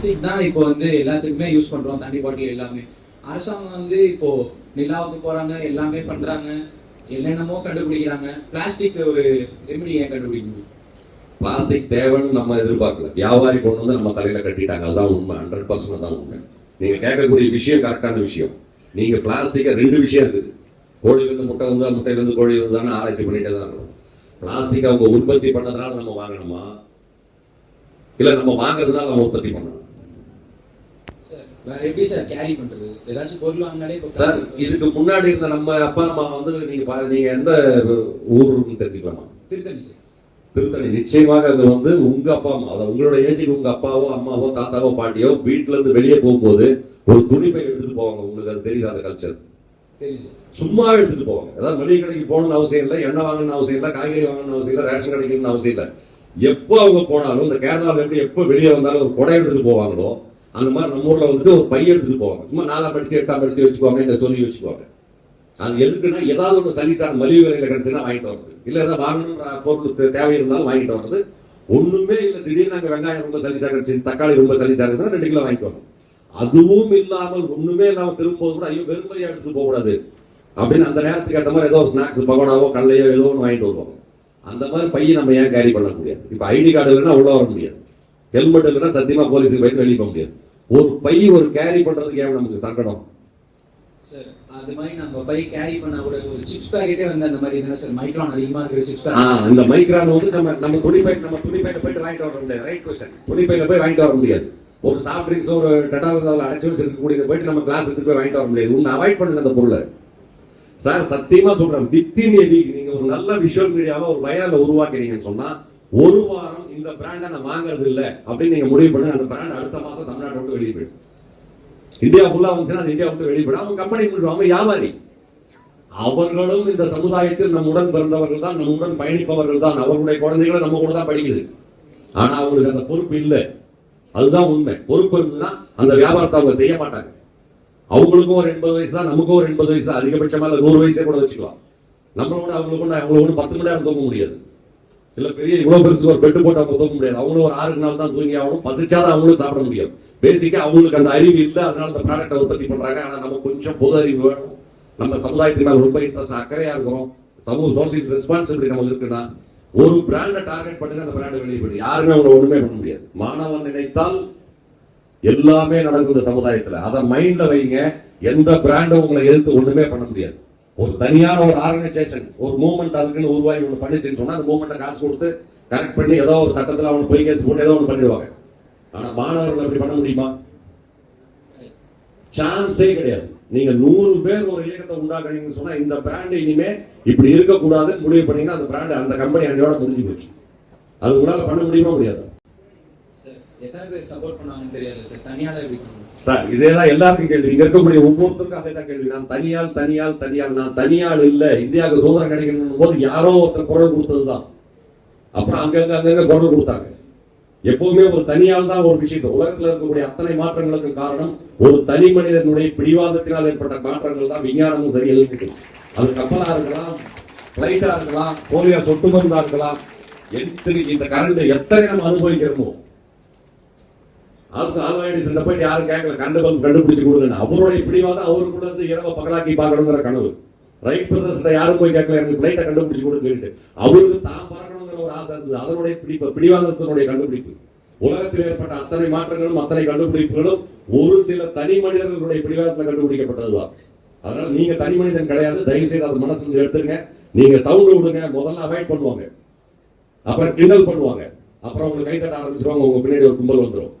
Plastic தான் இப்போ வந்து எல்லாத்துக்குமே யூஸ் பண்றோம் தண்ணி பாட்டில் எல்லாமே. அரசாங்கம் வந்து இப்போ நிலாவுக்கு போறாங்க எல்லாமே பண்றாங்க. என்னென்னமோ கண்டுபிடிக்கிறாங்க. பிளாஸ்டிக் ஒரு ரெமிடி ஏன் கண்டுபிடிக்கணும்? பிளாஸ்டிக் தேவைன்னு நம்ம எதிர்பார்க்கல. வியாபாரி கொண்டு வந்து நம்ம தலையில கட்டிட்டாங்க. அதுதான் உண்மை. ஹண்ட்ரட் பர்சன்ட் தான் உண்மை. நீங்க கேட்கக்கூடிய விஷயம் கரெக்டான விஷயம். நீங்க பிளாஸ்டிக்கை ரெண்டு விஷயம் இருக்குது. கோழியிலிருந்து முட்டை வந்து முட்டையிலிருந்து கோழி வந்து ஆராய்ச்சி பண்ணிட்டே தான் இருக்கும். பிளாஸ்டிக் அவங்க உற்பத்தி பண்ணதுனால நம்ம வாங்கணுமா? இல்ல நம்ம வாங்குறதுனால நம்ம உற்பத்தி பண்ணணும்? எப்படி சார் கேரி பண்றது? ஏதாச்சும் பொருள் வாங்கினாலே சார் இதுக்கு முன்னாடி இருந்த நம்ம அப்பா அம்மா வந்து நீங்க பா- நீங்க எந்த ஊருன்னு தெரிஞ்சுக்கலாமா? திருத்தணி சார். திருத்தணி. நிச்சயமாக அது வந்து உங்க அப்பா அம்மா அதாவது உங்களோட ஏஜுக்கு உங்க அப்பாவோ அம்மாவோ தாத்தாவோ பாட்டியோ வீட்டுல இருந்து வெளியே போகும்போது ஒரு துணிப்பை எடுத்துட்டு போவாங்க. உங்களுக்கு அது தெரியுது அந்த கல்ச்சர் சும்மா எடுத்துட்டு போவாங்க. அதாவது மளிகை கடைக்கு போகணும்னு அவசியம் இல்லை எண்ணெய் வாங்கணும்னு அவசியம் இல்லை காய்கறி வாங்கணும்னு அவசியம் இல்லை ரேஷன் கிடைக்கணும்னு அவசியம் இல்லை. எப்போ அவங்க போனாலும் இந்த கேரளாவில் எப்படி எப்போ வெளியே வந்தாலும் ஒரு குடை எடுத்துட்டு போவாங்களோ அந்த மாதிரி நம்ம ஊரில் வந்துட்டு ஒரு பையன் எடுத்துட்டு போவாங்க. சும்மா நாலாம் படிச்சு எட்டாம் படிச்சு வச்சுக்கோங்க இந்த சொல்லி வச்சுக்கோங்க அது எதுக்குன்னா ஏதாவது ஒரு சலிசான மலிவு விலையில கிடைச்சதுன்னா வாங்கிட்டு வர்றது. இல்லை ஏதாவது வாங்கணுன்ற பொருள் தேவை இருந்தாலும் வாங்கிட்டு வர்றது. ஒண்ணுமே இல்லை திடீர்னு நாங்கள் வெங்காயம் ரொம்ப சனிசாக கிடைச்சு தக்காளி ரொம்ப சனிசாக இருக்குன்னா ரெண்டு கிலோ வாங்கிட்டு வரணும் அதுவும் இல்லாமல் ஒண்ணுமே இல்லாமல் திரும்பும்போது கூட ஐயோ வெறுமையாக எடுத்துட்டு போகக்கூடாது. அப்படின்னு அந்த நேரத்துக்கு ஏற்ற மாதிரி ஏதோ ஒரு ஸ்நாக்ஸ் பகோடாவோ கடலையோ ஏதோ ஒன்று வாங்கிட்டு வருவாங்க. அந்த மாதிரி பையன் நம்ம ஏன் கேரி பண்ண முடியாது? இப்போ ஐடி கார்டு இல்லைன்னா உள்ள வர முடியாது. ஹெல்மெட் இல்லைன்னா சத்தியமா போலீஸுக்கு போயிட்டு வெளியே போக முடியாது. ஒரு பை ஒரு கேரி பண்றதுக்கு ஏன் நமக்கு சங்கடம்? சார் அது மாதிரி நம்ம பை கேரி பண்ண ஒரு ஒரு சிப்ஸ் பாக்கெட்டே வந்து அந்த மாதிரி சார் மைக்ரான் அதிகமா இருக்கிற சிப்ஸ் ஆ, பாக்கெட் இந்த மைக்ரான் வந்து நம்ம நம்ம துணிப்பை நம்ம துணிப்பையில போயிட்டு வாங்கிட்டு வர முடியாது. ரைட் கொஸ்டின் துணிப்பையில போய் வாங்கிட்டு வர முடியாது. ஒரு சாஃப்ட் ட்ரிங்க்ஸ் ஒரு டெட்டாவில் அடைச்சு வச்சிருக்கக்கூடிய போயிட்டு நம்ம கிளாஸ் எடுத்து போய் வாங்கிட்டு வர முடியாது. உன்னை அவாய்ட் பண்ணுங்க அந்த பொருளை. சார் சத்தியமா சொல்றேன் வித்தின் week நீங்க ஒரு நல்ல விஷுவல் மீடியாவை ஒரு வயலில் உருவாக்குறீங்கன்னு சொன்னா ஒரு வாரம் இந்த பிராண்டை நான் வாங்குறது இல்ல அப்படின்னு நீங்க முடிவு பண்ணி அந்த பிராண்ட் அடுத்த மாசம் தமிழ்நாட்டை விட்டு வெளியே போயிடும். இந்தியா ஃபுல்லா வந்துச்சுன்னா அது இந்தியா விட்டு வெளியே போயிடும். அவங்க கம்பெனி அவங்க வியாபாரி. அவர்களும் இந்த சமுதாயத்தில் நம்முடன் பிறந்தவர்கள் தான் நம்முடன் பயணிப்பவர்கள் தான். அவர்களுடைய குழந்தைகளை நம்ம கூட தான் படிக்குது. ஆனா அவங்களுக்கு அந்த பொறுப்பு இல்லை. அதுதான் உண்மை. பொறுப்பு இருந்ததுன்னா அந்த வியாபாரத்தை அவங்க செய்ய மாட்டாங்க. அவங்களுக்கும் ஒரு எண்பது வயசு தான் நமக்கும் ஒரு எண்பது வயசு அதிகபட்சமா நூறு வயசே கூட வச்சுக்கலாம். நம்மளோட அவங்களுக்கு அவங்களுக்கு ஒன்று பத்து மணி நேரம் தூங்க முடியாது. இல்ல பெரிய இவ்வளவு பெருசு ஒரு பெட்டு போட்டா உதவ முடியாது அவங்களும் ஒரு ஆறு நாள் தான் தூங்கி ஆகணும். பசிச்சாதான் அவங்களும் சாப்பிட முடியும் பேசிக்கா அவங்களுக்கு அந்த அறிவு இல்லை. அதனால அந்த ப்ராடக்ட்டை உற்பத்தி பண்றாங்க. ஆனா நம்ம கொஞ்சம் பொது அறிவு வேணும். நம்ம சமுதாயத்துக்கு மேல ரொம்ப இன்ட்ரெஸ்ட் அக்கறையா இருக்கிறோம். சமூக சோசியல் ரெஸ்பான்சிபிலிட்டி நமக்கு இருக்குன்னா ஒரு பிராண்டை டார்கெட் பண்ணி அந்த பிராண்டை வெளியே போயிடும். யாருமே அவங்களை ஒண்ணுமே பண்ண முடியாது. மாணவன் நினைத்தால் எல்லாமே நடக்கும் இந்த சமுதாயத்துல. அதை மைண்ட்ல வைங்க. எந்த பிராண்டும் உங்களை எதிர்த்து ஒண்ணுமே பண்ண முடியாது. ஒரு தனியான ஒரு ஆர்கனைசேஷன் ஒரு மூவ்மெண்ட் அதுக்குன்னு உருவாகி ஒன்று பண்ணிச்சுன்னு சொன்னால் அந்த மூவ்மெண்ட்டை காசு கொடுத்து கரெக்ட் பண்ணி ஏதோ ஒரு சட்டத்தில் அவனை போய் கேஸ் போட்டு ஏதோ ஒன்று பண்ணிடுவாங்க. ஆனால் மாணவர்கள் அப்படி பண்ண முடியுமா? சான்ஸே கிடையாது. நீங்க நூறு பேர் ஒரு இயக்கத்தை உண்டாக்குறீங்கன்னு சொன்னா இந்த பிராண்ட் இனிமே இப்படி இருக்கக்கூடாதுன்னு முடிவு பண்ணீங்கன்னா அந்த பிராண்ட் அந்த கம்பெனி அன்றையோட முடிஞ்சு போச்சு. அது உங்களால் பண்ண முடியுமா முடியாது? சார் இதேதான் எல்லாருக்கும் கேள்வி. இங்க இருக்கக்கூடிய ஒவ்வொருத்தருக்கும் அதே தான் கேள்வி. நான் தனியால் தனியால் தனியால் நான் தனியால் இல்ல இந்தியாவுக்கு சுதந்திரம் கிடைக்கணும் போது யாரோ ஒருத்தர் குரல் கொடுத்ததுதான். அப்புறம் அங்கங்க அங்கங்க குரல் கொடுத்தாங்க. எப்பவுமே ஒரு தனியால் தான் ஒரு விஷயம். உலகத்துல இருக்கக்கூடிய அத்தனை மாற்றங்களுக்கு காரணம் ஒரு தனி மனிதனுடைய பிடிவாதத்தினால் ஏற்பட்ட மாற்றங்கள் தான் விஞ்ஞானமும் சரி எழுதிட்டு அது கப்பலா இருக்கலாம் பிளைட்டா இருக்கலாம் போலியோ சொட்டு மருந்தா இருக்கலாம். எத்தனை இந்த கரண்ட் எத்தனை நம்ம அனுபவிக்கிறோமோ? ஆல்சோ ஆல்வா எடிசன் போய் யாரும் கேட்கல கண்டு பல்ப் கண்டுபிடிச்சு கொடுங்க அவருடைய பிடிவாதம் அவருக்குள்ள இருந்து இரவை பகலாக்கி பார்க்கணுங்கிற கனவு. ரைட் பிரதர்ஸ்ட யாரும் போய் கேட்கல எனக்கு பிளைட்டை கண்டுபிடிச்சு கொடுன்னு அவருக்கு தான் பறக்கணுங்கிற ஒரு ஆசை இருந்தது. அதனுடைய பிடிப்பு பிடிவாதத்தினுடைய கண்டுபிடிப்பு. உலகத்தில் ஏற்பட்ட அத்தனை மாற்றங்களும் அத்தனை கண்டுபிடிப்புகளும் ஒரு சில தனி மனிதர்களுடைய பிடிவாதத்தில் கண்டுபிடிக்கப்பட்டதுதான். அதனால நீங்க தனி மனிதன் கிடையாது. தயவு செய்து அது மனசுல எடுத்துருங்க. நீங்க சவுண்ட் விடுங்க. முதல்ல அவாய்ட் பண்ணுவாங்க. அப்புறம் கிண்டல் பண்ணுவாங்க. அப்புறம் உங்களுக்கு கை தட்ட ஆரம்பிச்சிருவாங்க. உங்க பின்னாடி ஒரு கும்பல் வந்துடும்